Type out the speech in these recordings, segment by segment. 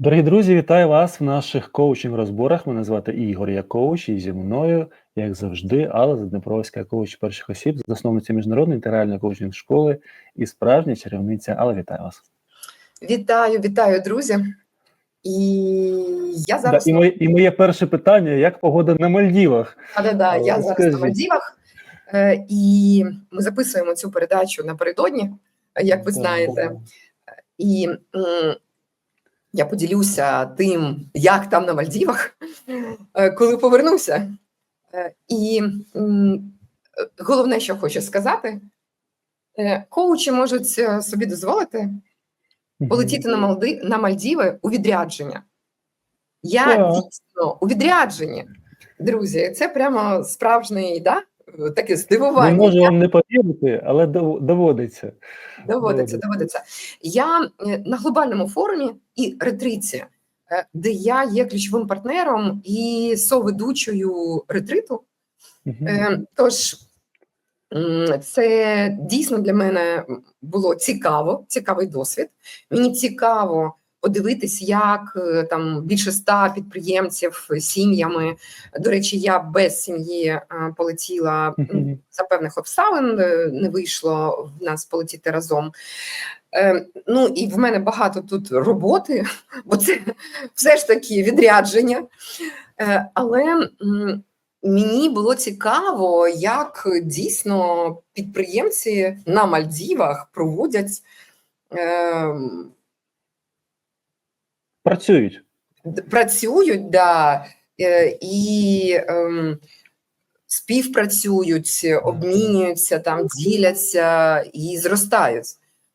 Дорогі друзі, вітаю вас в наших коучинг-розборах. Мене звати Ігор, я коуч, і зі мною, як завжди, Алла Заднепровська, коуч перших осіб, засновниця міжнародної інтегральної коучинг школи і справжня чарівниця. Алла, вітаю вас. Вітаю, вітаю, друзі. І я Да, зараз і, моє, і моє перше питання: як погода на Мальдівах? да, да, да, я зараз скажіть. на Мальдівах, Е, і ми записуємо цю передачу напередодні, як ви знаєте. І я поділюся тим, як там на Мальдівах, е, коли повернуся. Е, І головне, що хочу сказати, е, коучі можуть собі дозволити полетіти на Малди на Мальдіви у відрядження. Я дійсно у відрядженні, друзі, це прямо справжнє да? Таке Не здивування. можу вам не повірити, але доводиться. Доводиться, Доводиться. Я е, на глобальному форумі і ретриті, е, де я є ключовим партнером і соведучою ретриту. Е, Тож це дійсно для мене було цікаво, цікавий досвід. Мені цікаво подивитись, як е, там більше ста підприємців з сім'ями. До речі, я без сім'ї е, полетіла за певних обставин. е, Не вийшло в нас полетіти разом. Е, Ну і в мене багато тут роботи, бо це все ж таки відрядження. Е, Але мені було цікаво, як дійсно підприємці на Мальдівах проводять е, Працюють. працюють, да, е, і ем, співпрацюють, обмінюються, там діляться і зростають.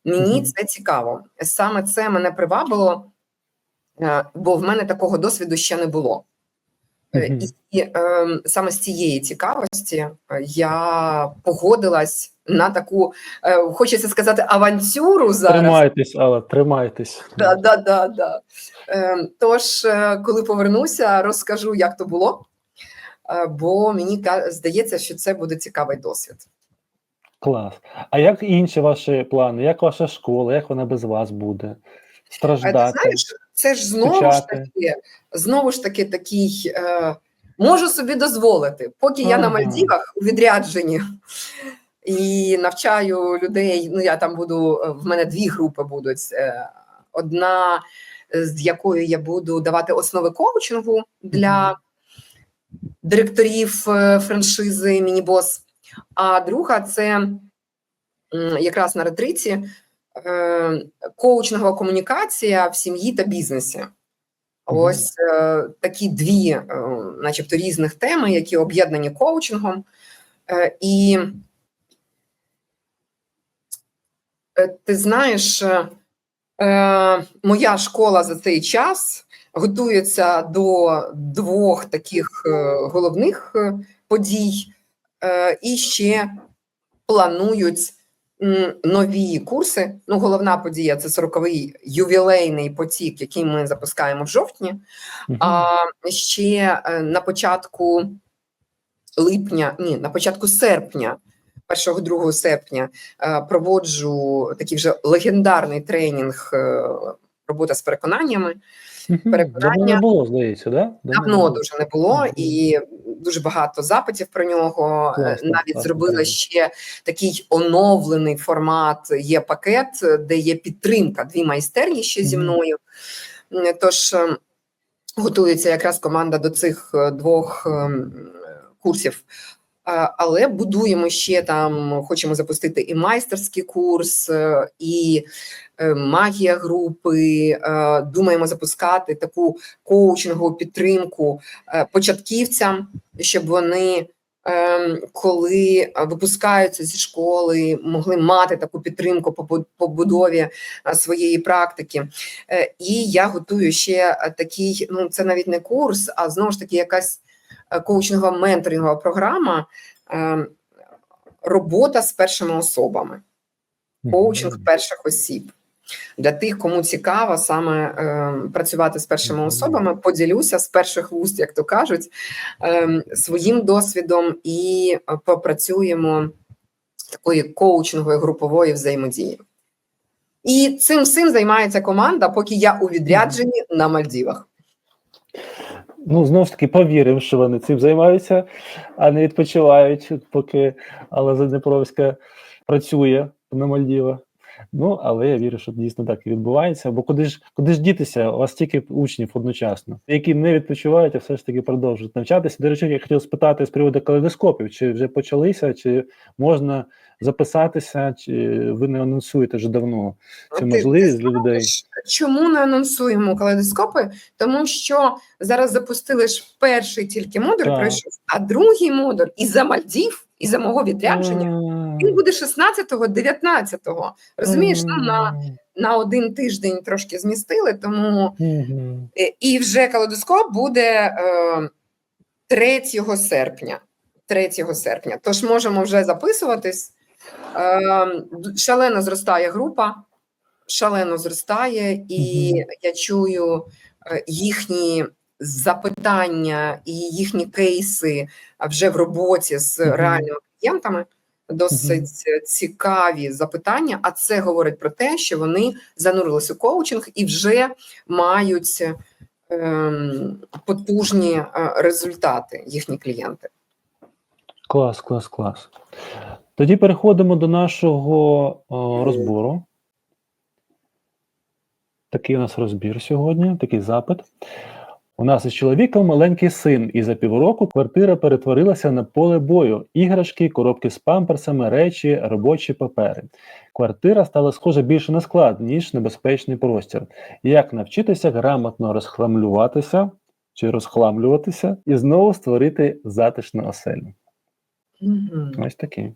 Мені це цікаво. Саме це мене привабило, е, бо в мене такого досвіду ще не було. Е. І е, саме з цієї цікавості е, я погодилась на таку, е, хочеться сказати, авантюру зараз. Тримайтесь, Алла, тримайтесь. Да, да, да, да. Е, тож, е, коли повернуся, розкажу, як то було, е, бо мені здається, що це буде цікавий досвід. Клас. А як інші ваші плани? Як ваша школа? Як вона без вас буде? А ти знаєш, це ж знову ж таки, знову ж таки, такий е, можу собі дозволити, поки я на Мальдівах у відрядженні і навчаю людей. Ну я там буду е, в мене дві групи будуть. Е, Одна, е, з якою я буду давати основи коучингу для директорів франшизи Мінібос. А друга це якраз на ретриті коучингова комунікація в сім'ї та бізнесі. Ось е, такі дві, е, начебто, різних теми, які об'єднані коучингом. Е, і е, ти знаєш, е, е, моя школа за цей час готується до двох таких е, головних е, подій, е, і ще планують нові курси. Ну, головна подія це 40-й ювілейний потік, який ми запускаємо в жовтні. А ще е, на початку липня, ні, на початку серпня, 1-2 серпня, е, проводжу такий вже легендарний тренінг е, робота з переконаннями. Мгм. Давно не було, здається, да? Давно дуже не було, і дуже багато запитів про нього. Е, Класно, Навіть класно, зробили правда. ще такий оновлений формат. Є пакет, де є підтримка. Дві майстерні ще зі мною. Тож е, готується якраз команда до цих е, двох курсів. Але будуємо ще там, хочемо запустити і майстерський курс, і магія групи. е, Думаємо запускати таку коучингову підтримку е, початківцям, щоб вони, ем, коли е, випускаються зі школи, могли мати таку підтримку по побудові е, своєї практики. Е, І я готую ще е, такий, ну це навіть не курс, а знову ж таки якась е, коучингова менторингова програма. е, Робота з першими особами коучинг перших осіб. Для тих, кому цікаво саме е, працювати з першими особами, поділюся з перших вуст, як то кажуть, е, своїм досвідом і е, попрацюємо такої коучингової групової взаємодії. І цим всім займається команда, поки я у відрядженні на Мальдівах. Ну, знову ж таки, повіримо, що вони цим займаються, а не відпочивають, поки Алла Заднепровська працює на Мальдівах. Ну, але я вірю, що дійсно так і відбувається. Бо куди ж куди ж дітися? У вас стільки учнів одночасно, які не відпочивають, а все ж таки продовжують навчатися. До речі, я хотів спитати з приводу калейдоскопів, чи вже почалися, чи можна записатися, чи ви не анонсуєте вже давно цю Ти- можливість для людей? Чому не анонсуємо калейдоскопи? Тому що зараз запустили ж перший тільки модуль, пройшов, а другий модуль і за Мальдів, і за мого відрядження. Він буде 16-го, 19-го. Розумієш, ну на, на один тиждень трошки змістили, тому. Е, І вже калейдоскоп буде е, 3 серпня. 3 серпня. Тож можемо вже записуватись. Е, шалено зростає група, шалено зростає, і я чую е, їхні запитання і їхні кейси вже в роботі з реальними клієнтами. Досить цікаві запитання, а це говорить про те, що вони занурилися у коучинг і вже мають ем, потужні е, результати їхні клієнти. Клас, клас, клас. Тоді переходимо до нашого о, розбору. Такий у нас розбір сьогодні, такий запит. У нас із чоловіком маленький син, і за півроку квартира перетворилася на поле бою: іграшки, коробки з памперсами, речі, робочі папери. Квартира стала схожа більше на склад, ніж небезпечний простір. Як навчитися грамотно розхламлюватися чи розхламлюватися і знову створити затишну оселю? Мгм. Ось такий.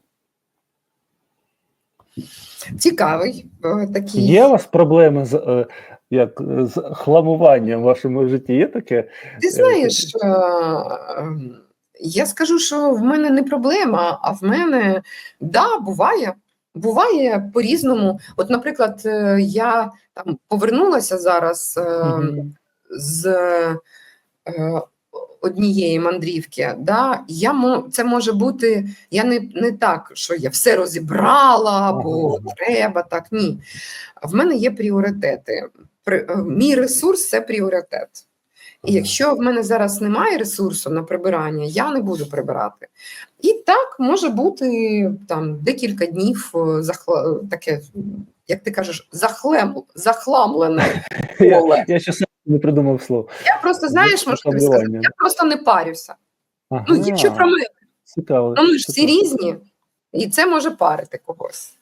Цікавий е, такий. Є у вас проблеми з, е, як, е, з хламуванням в вашому житті? Є таке? Ти знаєш, е, ем, я скажу, що в мене не проблема, а в мене да, буває. Буває по-різному. От, наприклад, е, я там повернулася зараз е, з е, однієї мандрівки. Да? Я це може бути, я не, не так, що я все розібрала, бо Ага. треба так. Ні. В мене є пріоритети. Е, мій ресурс це пріоритет. І якщо в мене зараз немає ресурсу на прибирання, я не буду прибирати. І так може бути там декілька днів е, захла... таке, як ти кажеш, захлем... захламлене поле. я ще не придумав слово. Я просто знаєш, можу тобі сказати, я просто не парюся. Ага, Ну, якщо про мене, цікаво. ну ми ж всі цікаво. різні, і це може парити когось.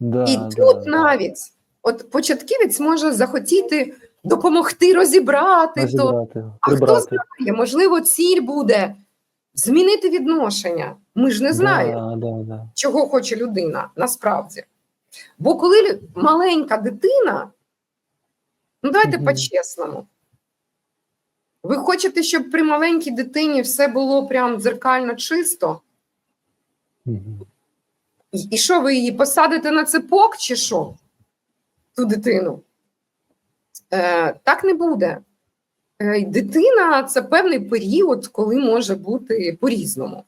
Да, І тут да. навіть от початківець може захотіти допомогти розібрати то. Розібрати, А хто знає, можливо, ціль буде змінити відношення. Ми ж не знаємо, Да, да, да. чого хоче людина насправді. Бо коли маленька дитина, ну давайте Мгм. по-чесному. Ви хочете, щоб при маленькій дитині все було прям дзеркально чисто? І і що ви її посадите на цепок, чи що? Ту дитину? Е, так не буде. Е, дитина це певний період, коли може бути по-різному.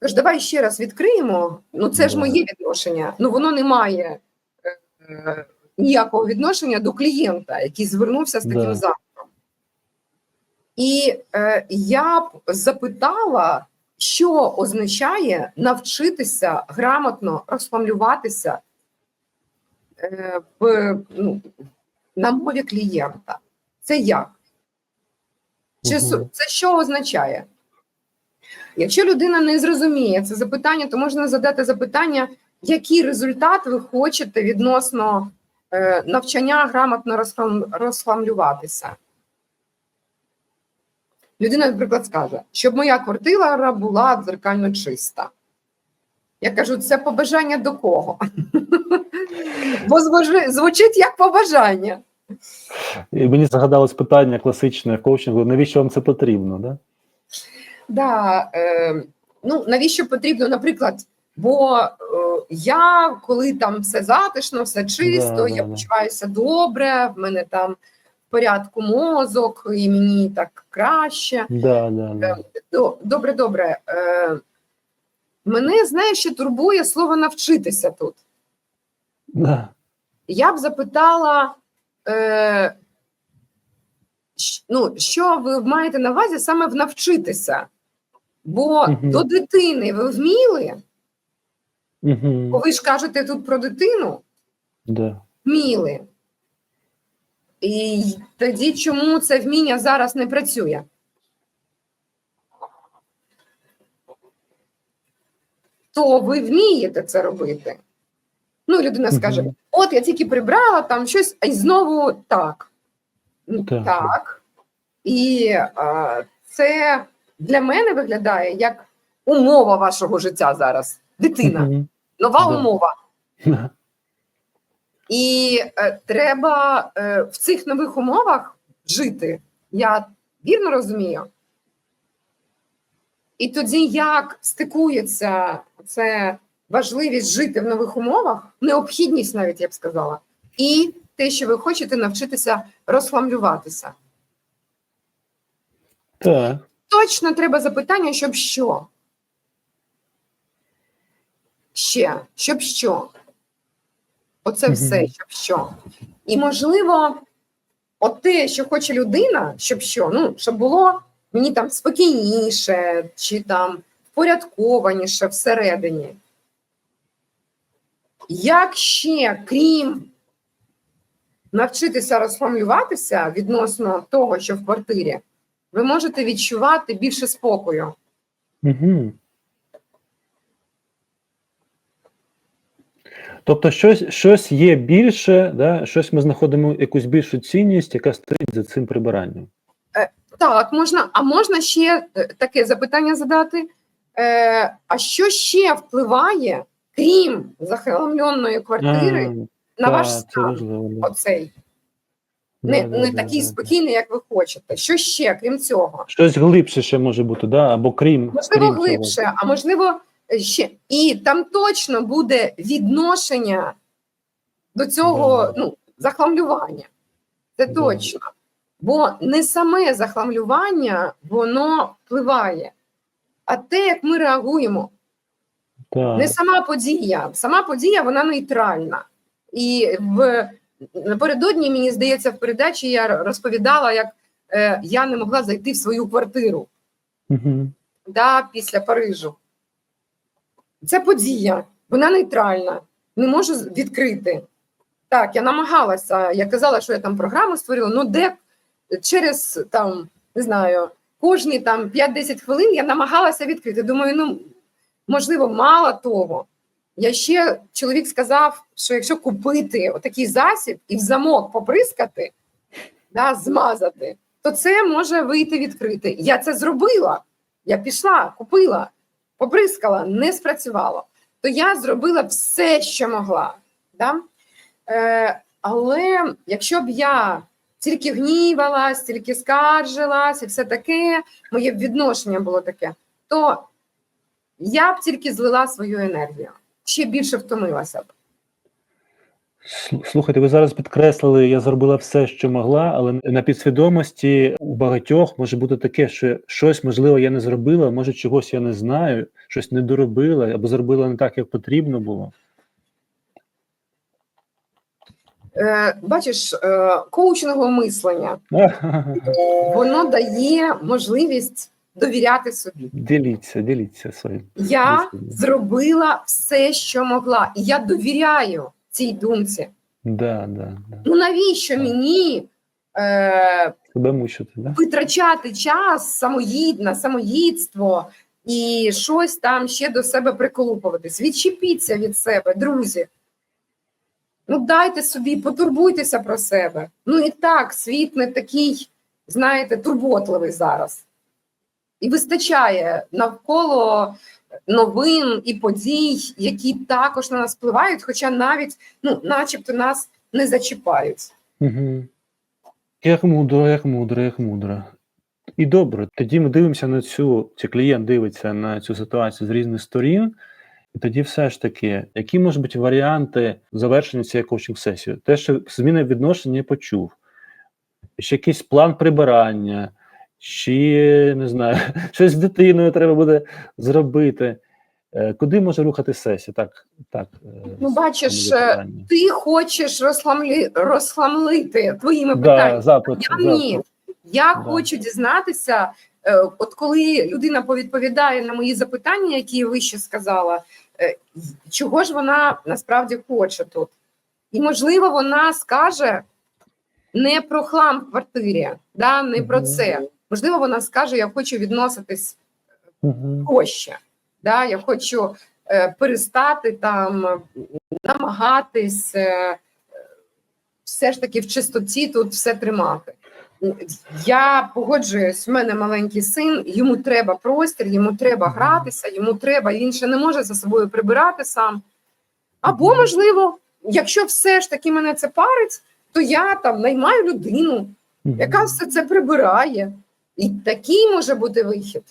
Тож давай ще раз відкриємо. Ну, це ж моє відношення. Ну, воно не має е, е, ніякого відношення до клієнта, який звернувся з таким Да. запитом. І е, я б запитала, що означає навчитися грамотно розпамлюватися е, в, ну, на мові клієнта. Це як? Чи це що означає? Якщо людина не зрозуміє це запитання, то можна задати запитання, який результат ви хочете відносно е, навчання грамотно розхлам- розхламлюватися. Людина, наприклад, скаже, щоб моя квартира була дзеркально чиста. Я кажу, це побажання до кого? Бо звучить як побажання. І мені згадалось питання класичне в коучингу: навіщо вам це потрібно? Да? Да, е, ну навіщо потрібно, наприклад, бо е, я, коли там все затишно, все чисто, Да, я да, да. добре, в мене там в порядку мозок, і мені так краще. Да, да, да. Добре, добре. Е, мене, знаєш, ще турбує слово навчитися тут. Да. я б запитала, е, ну, що ви маєте на увазі саме в навчитися? Бо Мгм. до дитини ви вміли, Угу. ви ж кажете тут про дитину, Да. вміли. І тоді чому це вміння зараз не працює? То ви вмієте це робити. Ну, людина скаже: от я тільки прибрала там щось, а й знову так. Ну, Так. Так. І а, це для мене виглядає як умова вашого життя зараз. Дитина, нова умова. І е, треба е, в цих нових умовах жити. Я вірно розумію. І тоді як стикується це важливість жити в нових умовах, необхідність навіть я б сказала, і те, що ви хочете навчитися розхламлюватися. Так. Точно треба запитання, щоб що? Ще, щоб що? Оце все, щоб що. І можливо, от те, що хоче людина, щоб що, ну, щоб було мені там спокійніше чи там впорядкованіше всередині. Як ще, крім навчитися розхламлюватися відносно того, що в квартирі, ви можете відчувати більше спокою. Угу. Тобто щось, щось є більше, да? щось ми знаходимо якусь більшу цінність, яка стоїть за цим прибиранням. Так, можна, а можна ще е, таке запитання задати. Е, а що ще впливає, крім захламленої квартири, А, на ваш так, стан? Оцей не, Да, не да, такий да, да. спокійний, як ви хочете. Що ще, крім цього? Щось глибше ще може бути, да? або крім. Можливо, крім цього. глибше, а можливо, е, ще і там точно буде відношення до цього Да. ну, захламлювання. Це Да. точно. Бо не саме захламлювання воно впливає, а те, як ми реагуємо. Так. Не сама подія. Сама подія вона нейтральна. І в напередодні, мені здається, в передачі я розповідала, як е, я не могла зайти в свою квартиру Угу. да, після Парижу. Це подія, вона нейтральна, не можу відкрити. Так, я намагалася, я казала, що я там програму створила, ну де через там, не знаю, кожні там 5-10 хвилин я намагалася відкрити. Думаю, ну можливо, мало того. Я ще чоловік сказав, що якщо купити отакий засіб і в замок поприскати, да, змазати, то це може вийти відкрити. Я це зробила. Я пішла, купила, поприскала, не спрацювало. То я зробила все, що могла. Да? Е, але якщо б я тільки гнівалась, тільки скаржилась і все таке, моє відношення було таке, то я б тільки злила свою енергію, ще більше втомилася б. Слухайте, ви зараз підкреслили, я зробила все, що могла, але на підсвідомості у багатьох може бути таке, що щось можливо я не зробила, може чогось я не знаю, щось не доробила або зробила не так, як потрібно було. Е, бачиш, е, коучингове мислення воно дає можливість довіряти собі. Діліться, діліться своїм. Я зробила все, що могла, і я довіряю цій думці. Да, да, да. Ну навіщо мені е, мучити, да? витрачати час самоїдна, самоїдство і щось там ще до себе приколупуватись? Відчепіться від себе, друзі. Ну, дайте собі, потурбуйтеся про себе. Ну і так, світ не такий, знаєте, турботливий зараз. І вистачає навколо новин і подій, які також на нас впливають, хоча навіть, ну, начебто, нас не зачіпають. Угу. Як мудро, як мудро, як мудро. І добре, тоді ми дивимося на цю, чи клієнт дивиться на цю ситуацію з різних сторін, і тоді все ж таки, які можуть бути варіанти завершення цієї коучинг-сесії? Те, що зміни відношення почув, ще якийсь план прибирання, чи не знаю, щось з дитиною треба буде зробити. Е, Куди може рухати сесія? Так, так. е, Ну, бачиш, е. Ти хочеш розхламлі... розхламлити твоїми да, питаннями. запит, Я запит. ні. Я Да. хочу дізнатися, от коли людина повідповідає на мої запитання, які я вище сказала, чого ж вона насправді хоче тут. І, можливо, вона скаже не про хлам в квартирі, да, не про це. Можливо, вона скаже, я хочу відноситись Мгм. проще. Да? Я хочу е, перестати там е, намагатись е, все ж таки в чистоті тут все тримати. Я погоджуюсь, в мене маленький син, йому треба простір, йому треба гратися, йому треба, він ще не може за собою прибирати сам. Або, можливо, якщо все ж таки мене це парить, то я там наймаю людину, яка все це прибирає. І такий може бути вихід.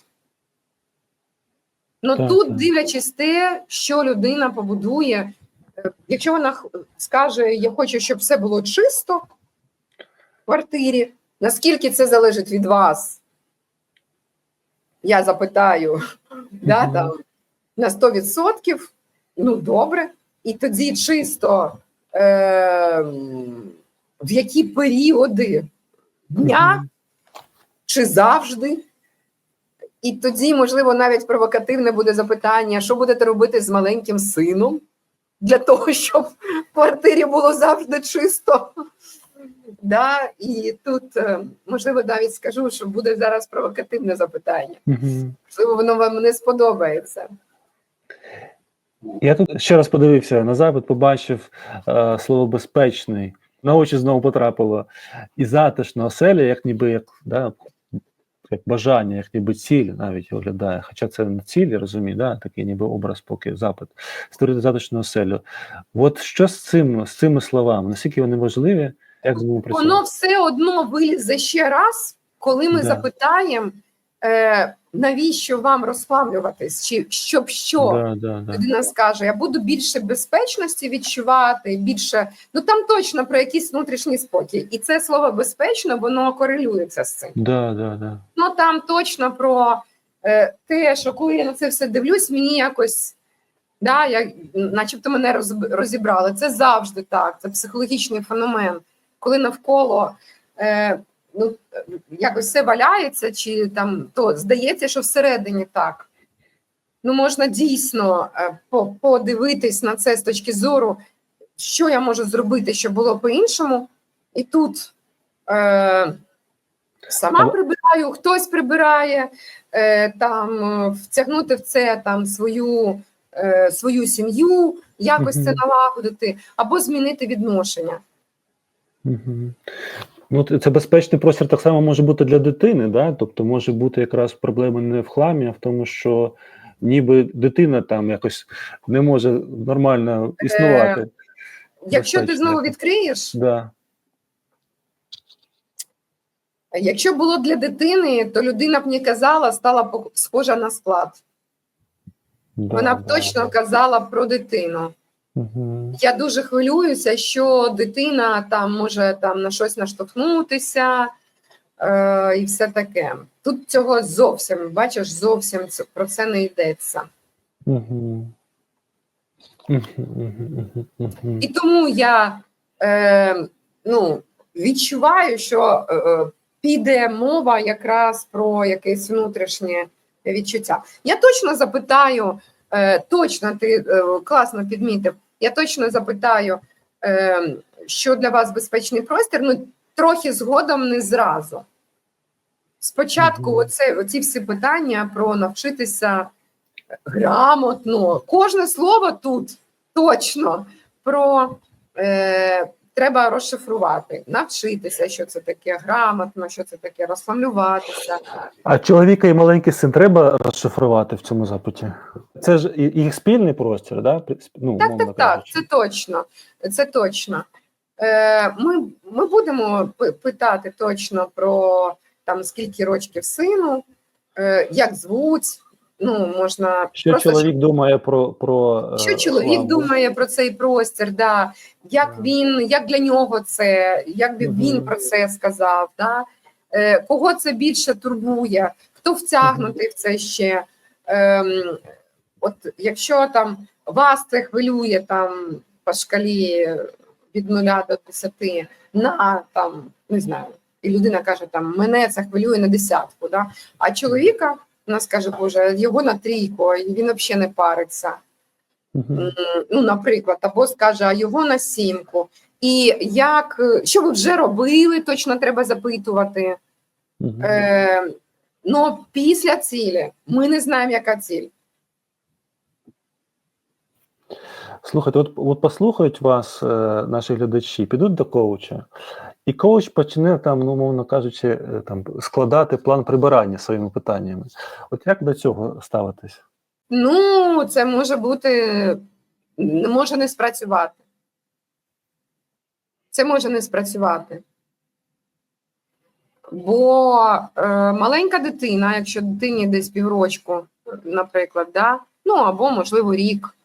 Ну тут, так. дивлячись те, що людина побудує, е, якщо вона скаже, я хочу, щоб все було чисто в квартирі, наскільки це залежить від вас? Я запитаю, да, там, на 100%, ну добре, і тоді чисто е, в які періоди дня чи завжди. І тоді, можливо, навіть провокативне буде запитання: що будете робити з маленьким сином для того, щоб в квартирі було завжди чисто. Да? І тут, е, можливо, навіть скажу, що буде зараз провокативне запитання. Мгм. Можливо, воно вам не сподобається. Я тут ще раз подивився на запит, побачив е, слово безпечний. На очі знову потрапило. І затишна оселя, як ніби як, да, як бажання, як ніби ціль навіть виглядає. Хоча це не ціль, я розумію, да, такий ніби образ, поки запит. Створити затишну оселю. От що з цим, з цими словами? Наскільки вони важливі, як з ними працювати? Воно все одно вилізе ще раз, коли ми Да. запитаємо, е, навіщо вам розслаблюватись, чи щоб що. Да, да, да. людина скаже, я буду більше безпечності відчувати, більше ну там точно про якийсь внутрішній спокій. І це слово безпечно, воно корелюється з цим. Да, да, да. Ну там точно про е, те, що коли я на це все дивлюсь, мені якось. Да, я, начебто мене розібрали. Це завжди так. Це психологічний феномен, коли навколо е, ну, якось все валяється, чи там то здається, що всередині так. Ну, можна дійсно е, подивитись на це з точки зору, що я можу зробити, щоб було по-іншому. І тут е, сама прибираю, хтось прибирає, е, там е, втягнути в це там свою, е, свою сім'ю, якось це налагодити, або змінити відношення. Угу. Ну, це безпечний простір так само може бути для дитини, да? тобто може бути якраз проблема не в хламі, а в тому, що ніби дитина там якось не може нормально існувати. Якщо ти знову відкриєш, Да. якщо було для дитини, то людина б не казала, стала схожа на склад. Да, Вона б да, точно да. казала про дитину. Я дуже хвилююся, що дитина там може там на щось наштовхнутися е, і все таке. Тут цього зовсім, бачиш, зовсім про це не йдеться. Мгм. І тому я е, ну, відчуваю, що е, е, піде мова якраз про якесь внутрішнє відчуття. Я точно запитаю, е, точно ти е, класно підмітив. Я точно запитаю, е, що для вас безпечний простір. Ну трохи згодом не зразу. Спочатку, оце, оці всі питання про навчитися грамотно. Кожне слово тут точно про е, треба розшифрувати, навчитися, що це таке грамотно, що це таке розслаблюватися. А чоловіка і маленький син треба розшифрувати в цьому запиті? Це ж їх спільний простір, да? Ну, Так, умовно так, так, це точно. Це точно. Е, ми, ми будемо питати точно про там скільки рочків сину, е, як звуть. Ну, можна Що просто чоловік думає про, про е, що чоловік хлам? думає про цей простір, да, як Так. він, як для нього це, як би він Мгм. про це сказав, да? е, кого це більше турбує, хто втягнутий в це ще. Ем, от якщо там вас це хвилює там по шкалі від нуля до 10 на там, не знаю, і людина каже, там мене це хвилює на десятку, да? а чоловіка у нас каже, Боже, його на трійку, і він взагалі не париться. Мгм. М, ну, наприклад, або скаже, а його на сімку. І як що ви вже робили, точно треба запитувати. Мгм. Е, ну, після цілі ми не знаємо, яка ціль. Слухайте, от, от послухають вас, е, наші глядачі, підуть до коуча, і коуч почне там, ну, мовно кажучи, е, там складати план прибирання своїми питаннями. От як до цього ставитись? Ну, це може бути, може не спрацювати. Це може не спрацювати. Бо е, маленька дитина, якщо дитині десь піврочку, наприклад, да, ну або, можливо, рік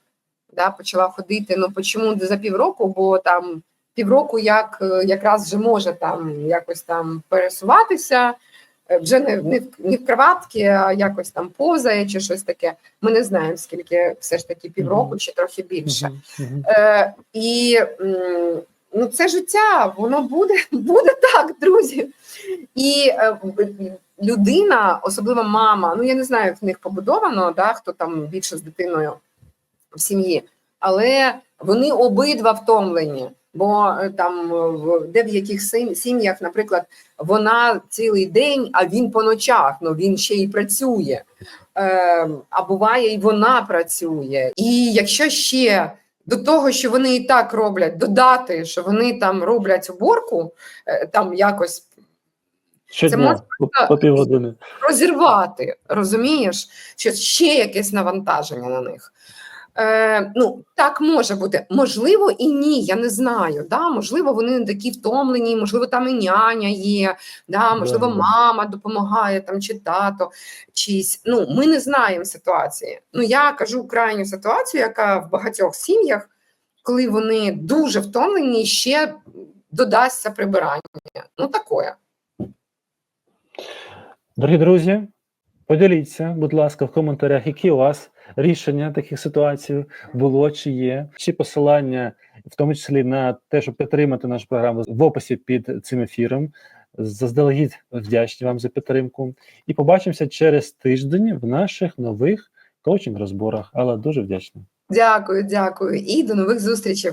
да, почала ходити. Ну чому за півроку? Бо там півроку як, е, якраз вже може там якось там пересуватися, е, вже не, не, в- не в кроватці, а якось там повзає чи щось таке. Ми не знаємо, скільки все ж таки півроку чи трохи більше. Е, і ну, це життя, воно буде, буде так, друзі. І е, людина, особливо мама, ну я не знаю, в них побудовано, да, хто там більше з дитиною в сім'ї, але вони обидва втомлені. Бо е, там е, в деяких сім- сім'ях, наприклад, вона цілий день, а він по ночах, ну він ще й працює. Е, а буває, і вона працює. І якщо ще до того, що вони і так роблять, додати, що вони там роблять уборку, е, там якось Щодня може по, по розірвати, розумієш, що ще якесь навантаження на них. Е, ну, так може бути. Можливо, і ні, я не знаю. Да? Можливо, вони не такі втомлені, можливо, там і няня є, да? можливо, мама допомагає там, чи тато, чийсь. Ну, ми не знаємо ситуації. Ну, я кажу крайню ситуацію, яка в багатьох сім'ях, коли вони дуже втомлені, ще додасться прибирання. Ну, таке. Дорогі друзі, поділіться, будь ласка, в коментарях, які у вас рішення таких ситуацій було чи є, чи посилання, в тому числі на те, щоб підтримати нашу програму в описі під цим ефіром. Заздалегідь вдячні вам за підтримку. І побачимося через тиждень в наших нових коучинг-розборах. Але дуже вдячний. Дякую, дякую. І до нових зустрічей.